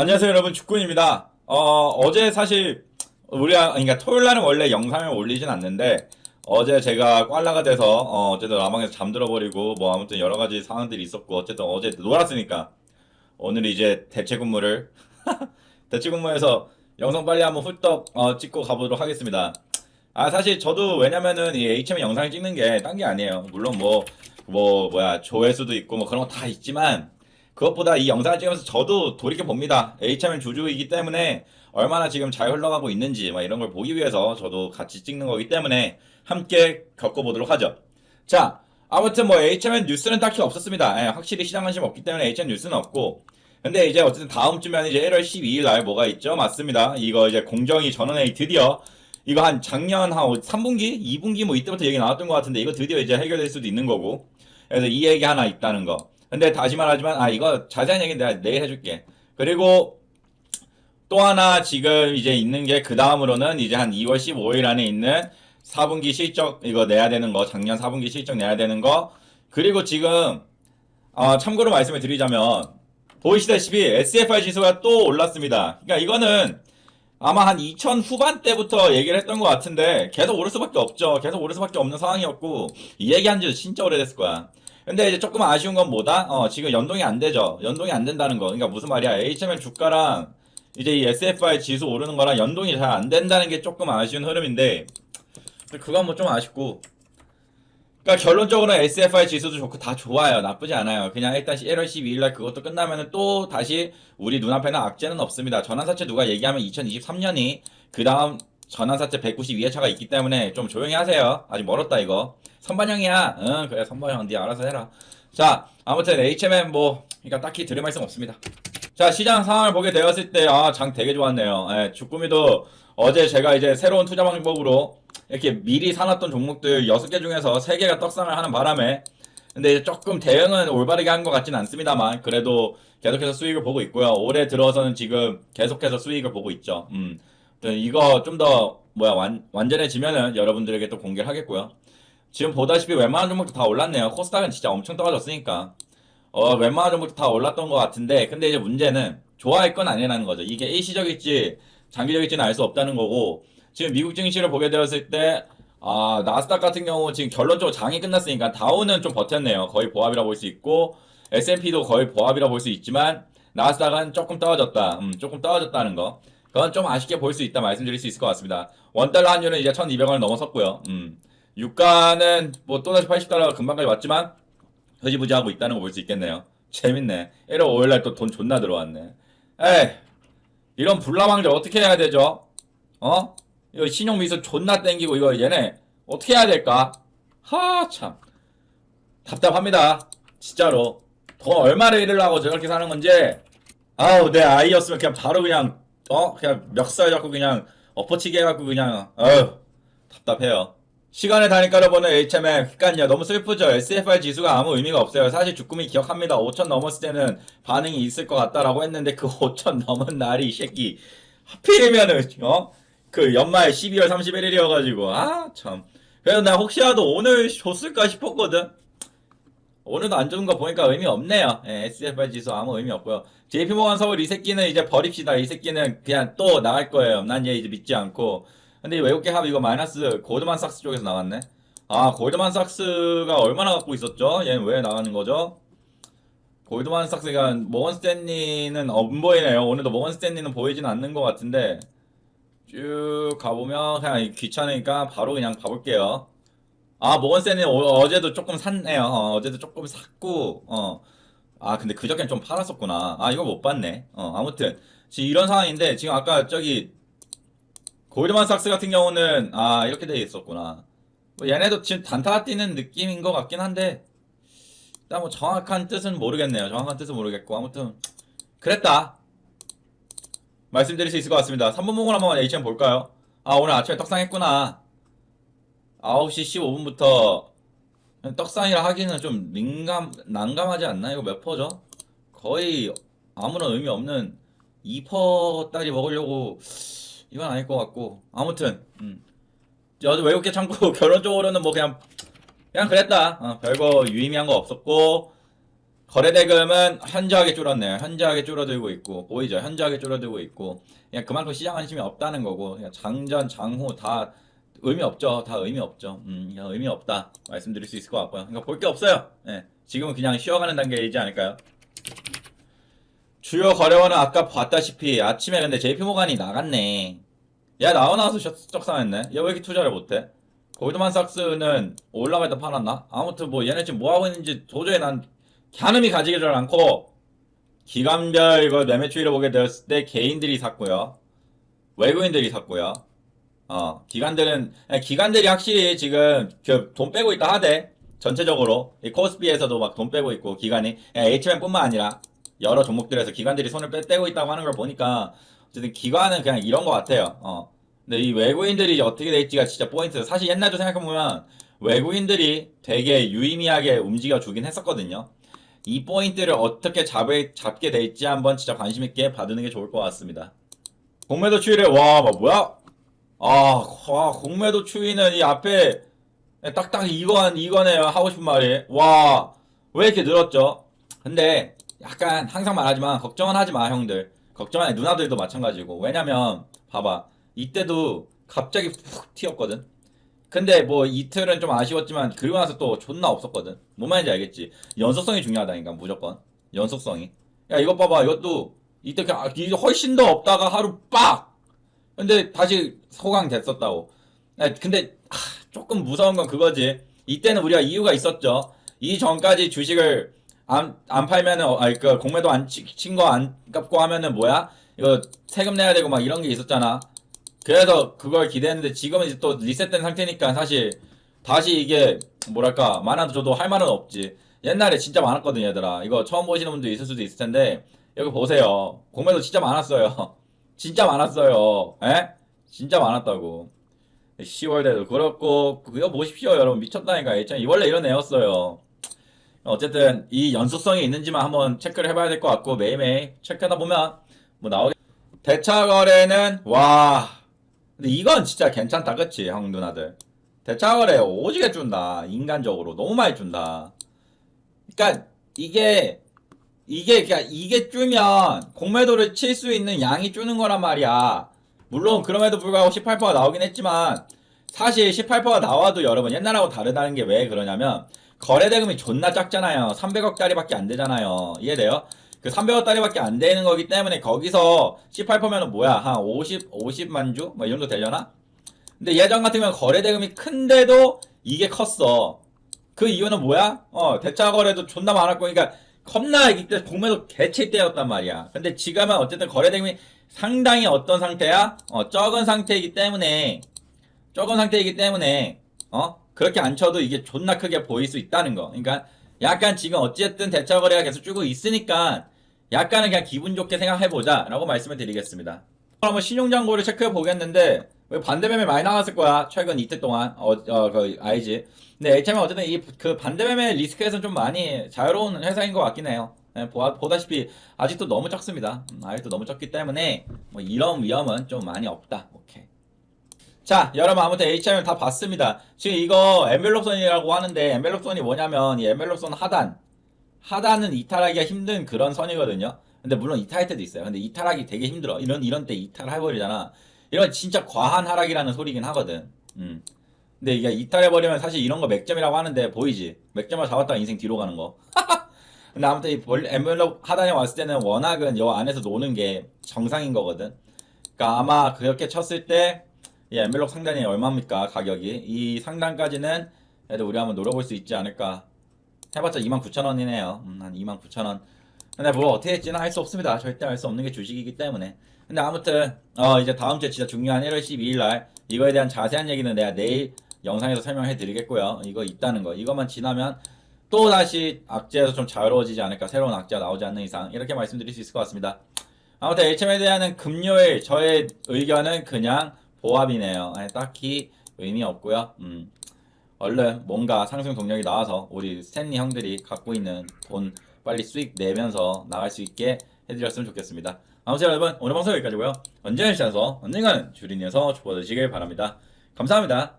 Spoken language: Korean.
안녕하세요 여러분 축군입니다. 어, 어제 사실 우리가 그러니까 토요일 날은 원래 영상을 올리진 않는데 어제 제가 꽐라가 돼서 어, 어쨌든 라방에서 잠들어 버리고 뭐 아무튼 여러 가지 상황들이 있었고 어쨌든 어제 놀았으니까 오늘 이제 대체 근무를 대체 근무해서 영상 빨리 한번 훌떡 어, 찍고 가보도록 하겠습니다. 아 사실 저도 왜냐면은 이 HM 영상을 찍는 게 딴 게 아니에요. 물론 뭐뭐 뭐야 조회수도 있고 뭐 그런 거 다 있지만 그것보다 이 영상을 찍으면서 저도 돌이켜 봅니다. HM은 주주이기 때문에 얼마나 지금 잘 흘러가고 있는지 막 이런 걸 보기 위해서 저도 같이 찍는 거기 때문에 함께 겪어보도록 하죠. 자, 아무튼 뭐 HMN 뉴스는 딱히 없었습니다. 예, 확실히 시장 관심 없기 때문에 HM 뉴스는 없고. 근데 이제 어쨌든 다음 주면 이제 1월 12일 날 뭐가 있죠? 맞습니다. 이거 이제 공정위 전원회의 드디어 이거 한 작년 한 3분기, 2분기 뭐 이때부터 얘기 나왔던 것 같은데 이거 드디어 이제 해결될 수도 있는 거고. 그래서 이 얘기 하나 있다는 거. 근데 다시 말하지만 아 이거 자세한 얘기는 내가 내일 해줄게. 그리고 또 하나 지금 이제 있는 게 그 다음으로는 이제 한 2월 15일 안에 있는 4분기 실적 이거 내야 되는 거 작년 4분기 실적 내야 되는 거 그리고 지금 어, 참고로 말씀을 드리자면 보이시다시피 SFR 지수가 또 올랐습니다. 그러니까 이거는 아마 한 2000 후반대부터 얘기를 했던 것 같은데 계속 오를 수밖에 없죠. 계속 오를 수밖에 없는 상황이었고 이 얘기한 지 진짜 오래됐을 거야. 근데 이제 조금 아쉬운 건 뭐다? 어, 지금 연동이 안 되죠. 연동이 안 된다는 거. 그러니까 무슨 말이야? HMN 주가랑 이제 이 SFI 지수 오르는 거랑 연동이 잘 안 된다는 게 조금 아쉬운 흐름인데 그건 뭐 좀 아쉽고 그러니까 결론적으로 SFI 지수도 좋고 다 좋아요. 나쁘지 않아요. 그냥 일단 1월 12일 날 그것도 끝나면은 또 다시 우리 눈앞에는 악재는 없습니다. 전환사채 누가 얘기하면 2023년이 그 다음 전환사채 192회 차가 있기 때문에 좀 조용히 하세요. 아직 멀었다 이거. 선반영이야. 응 그래 선반영 네 알아서 해라. 자 아무튼 HMM 뭐 그러니까 딱히 들을 말씀 없습니다. 자 시장 상황을 보게 되었을 때 아 장 되게 좋았네요. 예, 주꾸미도 어제 제가 이제 새로운 투자 방법으로 이렇게 미리 사놨던 종목들 6개 중에서 3개가 떡상을 하는 바람에 근데 조금 대응은 올바르게 한 것 같지는 않습니다만 그래도 계속해서 수익을 보고 있고요. 올해 들어서는 지금 계속해서 수익을 보고 있죠. 음. 이거 좀 더 뭐야 완, 완전해지면은 여러분들에게 또 공개를 하겠고요. 지금 보다시피 웬만한 종목도 다 올랐네요. 코스닥은 진짜 엄청 떨어졌으니까. 어, 웬만한 종목도 다 올랐던 것 같은데, 근데 이제 문제는 좋아할 건 아니라는 거죠. 이게 일시적일지 장기적일지는 알 수 없다는 거고, 지금 미국 증시를 보게 되었을 때, 아, 나스닥 같은 경우 지금 결론적으로 장이 끝났으니까 다우는 좀 버텼네요. 거의 보합이라 볼 수 있고, S&P도 거의 보합이라 볼 수 있지만, 나스닥은 조금 떨어졌다. 음, 조금 떨어졌다는 거. 그건 좀 아쉽게 볼 수 있다 말씀드릴 수 있을 것 같습니다. 원달러 환율은 이제 1200원을 넘어섰고요. 음. 유가는 뭐 또다시 80달러가 금방까지 왔지만 흐지부지하고 있다는 거 볼 수 있겠네요. 재밌네. 1월 5일날 또 돈 존나 들어왔네. 에이, 이런 불나방들 어떻게 해야 되죠? 어? 이거 신용미수 존나 땡기고 이거 얘네 어떻게 해야 될까? 하, 참. 답답합니다. 진짜로. 돈 얼마를 잃으려고 저렇게 사는 건지. 아우, 내 아이였으면 그냥 바로 그냥, 어? 그냥 멱살 잡고 그냥 엎어치기 해갖고 그냥, 어휴, 답답해요. 시간의 단위 깔아보는 HMM 헷갈려 너무 슬프죠 SFR 지수가 아무 의미가 없어요 사실 주꾸미 기억합니다 5천 넘었을 때는 반응이 있을 것 같다라고 했는데 그 5천 넘은 날이 이 새끼 하필이면은 어? 그 연말 12월 31일이어가지고 아참 그래서 나 혹시라도 오늘 줬을까 싶었거든 오늘도 안 좋은 거 보니까 의미 없네요 예, SFR 지수 아무 의미 없고요 JP모건 서울 이 새끼는 이제 버립시다 이 새끼는 그냥 또 나갈 거예요 난 얘 이제 믿지 않고 근데 이 외국계 합 이거 마이너스 골드만삭스 쪽에서 나왔네. 아 골드만삭스가 얼마나 갖고 있었죠? 얘는 왜 나가는 거죠? 골드만삭스가 모건스탠리는 안 보이네요. 오늘도 모건스탠리는 보이진 않는 것 같은데 쭉 가보면 그냥 귀찮으니까 바로 그냥 가볼게요. 아 모건스탠리 어제도 조금 샀네요. 어, 어제도 조금 샀고 어. 아 근데 그저께는 좀 팔았었구나. 아 이거 못 봤네. 어 아무튼 지금 이런 상황인데 지금 아까 저기 골드만삭스 같은 경우는 아 이렇게 돼 있었구나. 뭐 얘네도 지금 단타가 뛰는 느낌인 것 같긴 한데 일단 뭐 정확한 뜻은 모르겠네요. 정확한 뜻은 모르겠고 아무튼 그랬다. 말씀드릴 수 있을 것 같습니다. 3번 목을 한번 HM 볼까요? 아 오늘 아침에 떡상했구나. 9시 15분부터 떡상이라 하기는 좀 민감 난감하지 않나? 이거 몇 퍼죠? 거의 아무런 의미 없는 2퍼짜리 먹으려고 이건 아닐 것 같고 아무튼 음. 여자 외국계 참고 결혼적으로는 뭐 그냥 그냥 그랬다 어, 별거 유의미한 거 없었고 거래 대금은 현저하게 줄었네요. 현저하게 줄어들고 있고 보이죠? 현저하게 줄어들고 있고 그냥 그만큼 시장 관심이 없다는 거고 그냥 장전, 장후 다 의미 없죠. 다 의미 없죠. 음, 그냥 의미 없다 말씀드릴 수 있을 것 같고요. 그러니까 볼 게 없어요. 예, 지금은 그냥 쉬어가는 단계이지 않을까요? 주요 거래원은 아까 봤다시피 아침에 근데 JP 모간이 나갔네. 야 나와 나와서 적상했네. 얘 왜 이렇게 투자를 못해? 골드만삭스는 올라갈 때 팔았나? 아무튼 뭐 얘네 지금 뭐 하고 있는지 도저히 난 가늠이 가지기를 않고 기간별 이거 매매 추이를 보게 되었을 때 개인들이 샀고요. 외국인들이 샀고요. 어, 기관들은 아니, 기관들이 확실히 지금 그 돈 빼고 있다 하대. 전체적으로 이 코스피에서도 막 돈 빼고 있고 기관이 HM뿐만 아니라 여러 종목들에서 기관들이 손을 빼, 떼고 있다고 하는 걸 보니까 어쨌든 기관은 그냥 이런 것 같아요. 어. 근데 이 외국인들이 어떻게 될지가 진짜 포인트. 사실 옛날도 생각해 보면 외국인들이 되게 유의미하게 움직여 주긴 했었거든요. 이 포인트를 어떻게 잡을, 잡게 될지 한번 진짜 관심 있게 봐두는 게 좋을 것 같습니다. 공매도 추이를 와, 뭐, 뭐야? 아, 와, 공매도 추이는 이 앞에 딱딱 이건 이거네요. 하고 싶은 말이. 와, 왜 이렇게 늘었죠? 근데 약간 항상 말하지만 걱정은 하지 마, 형들. 걱정하는 누나들도 마찬가지고. 왜냐면 봐봐. 이때도 갑자기 푹 튀었거든. 근데 뭐 이틀은 좀 아쉬웠지만 그리고 나서 또 존나 없었거든. 뭔 말인지 알겠지? 연속성이 중요하다니까 무조건. 연속성이. 야 이것 봐봐. 이것도 이때 그냥 아, 훨씬 더 없다가 하루 빡. 근데 다시 소강 됐었다고. 야, 근데 하, 조금 무서운 건 그거지. 이때는 우리가 이유가 있었죠. 이 전까지 주식을 안, 안 팔면은, 어, 아니, 그, 공매도 안, 친 거 안 갚고 하면은 뭐야? 이거 세금 내야 되고 막 이런 게 있었잖아. 그래서 그걸 기대했는데 지금은 이제 또 리셋된 상태니까 사실 다시 이게 뭐랄까 많아도 저도 할 말은 없지. 옛날에 진짜 많았거든 얘들아. 이거 처음 보시는 분도 있을 수도 있을 텐데 여기 보세요. 공매도 진짜 많았어요. 진짜 많았어요. 에? 진짜 많았다고. 10월에도 그렇고 그거 보십시오 여러분 미쳤다니까 예전 원래 이런 애였어요. 어쨌든 이 연속성이 있는지만 한번 체크를 해봐야 될 것 같고 매일매일 체크하다 보면 뭐 나오게 대차 거래는 와 근데 이건 진짜 괜찮다 그치 형 누나들 대차 거래 오지게 준다 인간적으로 너무 많이 준다 그러니까 이게 이게 그냥 이게 줄면 공매도를 칠 수 있는 양이 줄는 거란 말이야 물론 그럼에도 불구하고 18%가 나오긴 했지만 사실 18%가 나와도 여러분 옛날하고 다르다는 게 왜 그러냐면 거래 대금이 존나 작잖아요. 300억짜리밖에 안 되잖아요. 이해돼요? 그 300억짜리밖에 안 되는 거기 때문에 거기서 18%면은 뭐야? 한 50, 50만 주? 뭐 이 정도 되려나? 근데 예전 같으면 거래 대금이 큰데도 이게 컸어. 그 이유는 뭐야? 어, 대차 거래도 존나 많았고, 그러니까 겁나 이때 공매도 개칠 때였단 말이야. 근데 지금은 어쨌든 거래 대금이 상당히 어떤 상태야? 어, 적은 상태이기 때문에, 적은 상태이기 때문에, 어? 그렇게 안 쳐도 이게 존나 크게 보일 수 있다는 거. 그러니까 약간 지금 어쨌든 대차 거래가 계속 줄고 있으니까 약간은 그냥 기분 좋게 생각해 보자 라고 말씀을 드리겠습니다. 한번 신용장고를 체크해 보겠는데 왜 반대매매 많이 나갔을 거야 최근 이틀 동안 어, 어, 그 알지 근데 HM은 어쨌든 이 그 반대매매 리스크에서는 좀 많이 자유로운 회사인 것 같긴 해요 예, 보아, 보다시피 아직도 너무 적습니다 음, 아직도 너무 적기 때문에 뭐 이런 위험은 좀 많이 없다 오케이 자, 여러분 아무튼 HM을 다 봤습니다. 지금 이거 엔벨롭선이라고 하는데 엔벨롭선이 뭐냐면 이 엔벨롭선 하단 하단은 이탈하기가 힘든 그런 선이거든요. 근데 물론 이탈할 때도 있어요. 근데 이탈하기 되게 힘들어. 이런 이런 때 이탈해버리잖아. 이런 진짜 과한 하락이라는 소리긴 하거든. 음. 근데 이게 이탈해버리면 사실 이런 거 맥점이라고 하는데 보이지? 맥점을 잡았다가 인생 뒤로 가는 거. 근데 아무튼 이 엔벨롭 하단에 왔을 때는 워낙은 요 안에서 노는 게 정상인 거거든. 그러니까 아마 그렇게 쳤을 때이 엔벨롭 상단이 얼마입니까 가격이 이 상단까지는 그래도 우리 한번 노려볼 수 있지 않을까 해봤자 29,000원이네요 음, 한 29,000원 근데 뭐 어떻게 했지는 할수 없습니다. 절대 할수 없는 게 주식이기 때문에. 근데 아무튼 어 이제 다음 주에 진짜 중요한 1월 12일 날 이거에 대한 자세한 얘기는 내가 내일 영상에서 설명해 드리겠고요. 이거 있다는 거. 이것만 지나면 또 다시 악재에서 좀 자유로워지지 않을까? 새로운 악재가 나오지 않는 이상 이렇게 말씀드릴 수 있을 것 같습니다. 아무튼 HM에 대한 금요일 저의 의견은 그냥 보합이네요. 아니, 딱히 의미 없고요. 음, 얼른 뭔가 상승 동력이 나와서 우리 스탠리 형들이 갖고 있는 돈 빨리 수익 내면서 나갈 수 있게 해드렸으면 좋겠습니다. 아무튼 여러분 오늘 방송 여기까지고요. 언제나 시작해서 언젠가는 주린이어서 주어드시길 바랍니다. 감사합니다.